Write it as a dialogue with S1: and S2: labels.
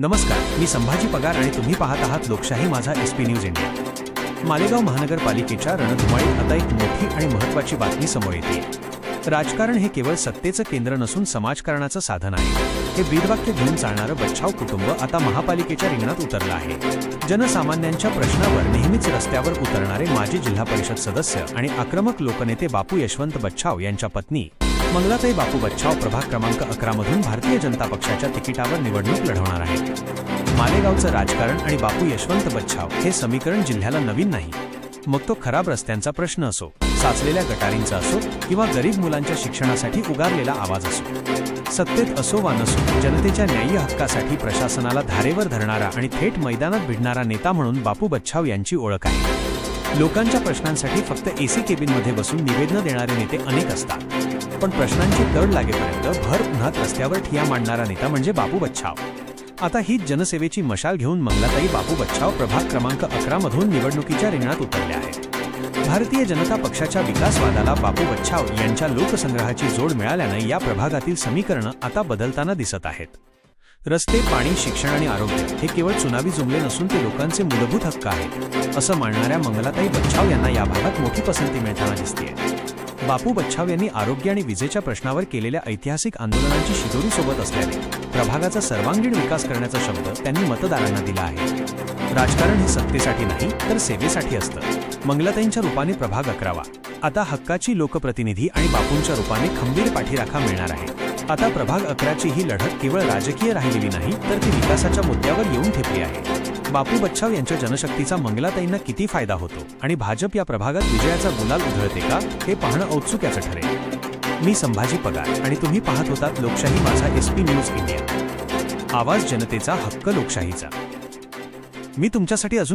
S1: नमस्कार मी संभाजी पगार आणि तुम्ही पाहत आहात लोकशाही माझा S P news India. Malegaon महानगरपालिकेच्या रणधुमाळीत आता एक मोठी आणि महत्त्वाची बातमी समोर येते. राजकारण हे केवळ सत्तेचं केंद्र नसून समाजकारणाचं साधन आहे. हे ब्रीदवाक्य घेऊन चालणारं बच्छाव कुटुंब आता महापालिकेच्या रिंगणात उतरलं आहे. जनसामान्यांच्या प्रश्नावर नेहमीच रस्त्यावर उतरणारे माजी जिल्हा परिषद सदस्य आणि आक्रमक लोकनेते बापू यशवंत बच्छाव यांच्या पत्नी मंगलाताई बापू बच्चाव प्रभाग क्रमांक अकरा मधून भारतीय जनता पक्षाच्या तिकिटावर निवडणूक लढवणार आहेत. मालेगावचं राजकारण आणि बापू यशवंत बच्छाव हे समीकरण जिल्ह्याला नवीन नाही. मग तो खराब रस्त्यांचा प्रश्न असो साचलेल्या गटारींचा असो किंवा गरीब मुलांच्या शिक्षणासाठी उगारलेला आवाज असो. सत्तेत असो वा नसो जनतेच्या न्याय्य हक्कासाठी प्रशासनाला धारेवर धरणारा आणि थेट मैदानात भिडणारा नेता म्हणून बापू बच्छाव यांची ओळख आहे. लोकांच्या प्रश्नांसाठी फक्त एसी केबिनमध्ये बसून निवेदनं देणारे नेते अनेक असतात. पण प्रश्नांची तड लागेपर्यंत भर उन्हात रस्त्यावर ठिया मांडणारा नेता म्हणजे बापू बच्छाव आता हीच जनसेवेची मशाल घेऊन मंगलाताई बापू बच्छाव प्रभाग क्रमांक अकरा मधून निवडणुकीच्या रिंगणात उतरल्या आहेत. भारतीय जनता पक्षाच्या विकासवादाला बापू बच्छाव यांच्या लोकसंग्रहाची जोड मिळाल्यानं या प्रभागातील समीकरणं आता बदलताना दिसत आहेत. रस्ते पाणी शिक्षण आणि आरोग्य हे केवळ चुनावी जुमले नसून ते लोकांचे मूलभूत हक्क आहेत असं मानणाऱ्या मंगलाताई बच्छाव यांना या भागात मोठी पसंती मिळताना दिसते बापू बच्छाव यांनी आरोग्य आणि विजेच्या प्रश्नावर केलेल्या ऐतिहासिक आंदोलनांची शिदोरी सोबत असल्याने प्रभागाचा सर्वांगीण विकास करण्याचा शब्द त्यांनी मतदारांना दिला आहे. राजकारण हे सत्तेसाठी नाही तर सेवेसाठी असतं. मंगलाताईंच्या रूपाने प्रभाग अकरावा. आता हक्काची लोकप्रतिनिधी आणि बापूंच्या रूपाने खंबीर पाठीराखा मिळणार आहे. आता प्रभाग अकराची ही लढत केवळ राजकीय राहिलेली नाही तर ती विकासाच्या मुद्द्यावर येऊन ठेपली आहे. बापू बच्छाव यांच्या जनशक्तीचा मंगलाताईंना किती फायदा होतो आणि भाजप या प्रभागात विजयाचा गुलाल उधळते का हे पाहणं औत्सुक्याचं ठरेल. मी संभाजी पगार आणि तुम्ही पाहत होतात लोकशाही माझा एसपी न्यूज इंडिया आवाज जनतेचा हक्क लोकशाहीचा. मी तुमच्यासाठी अजून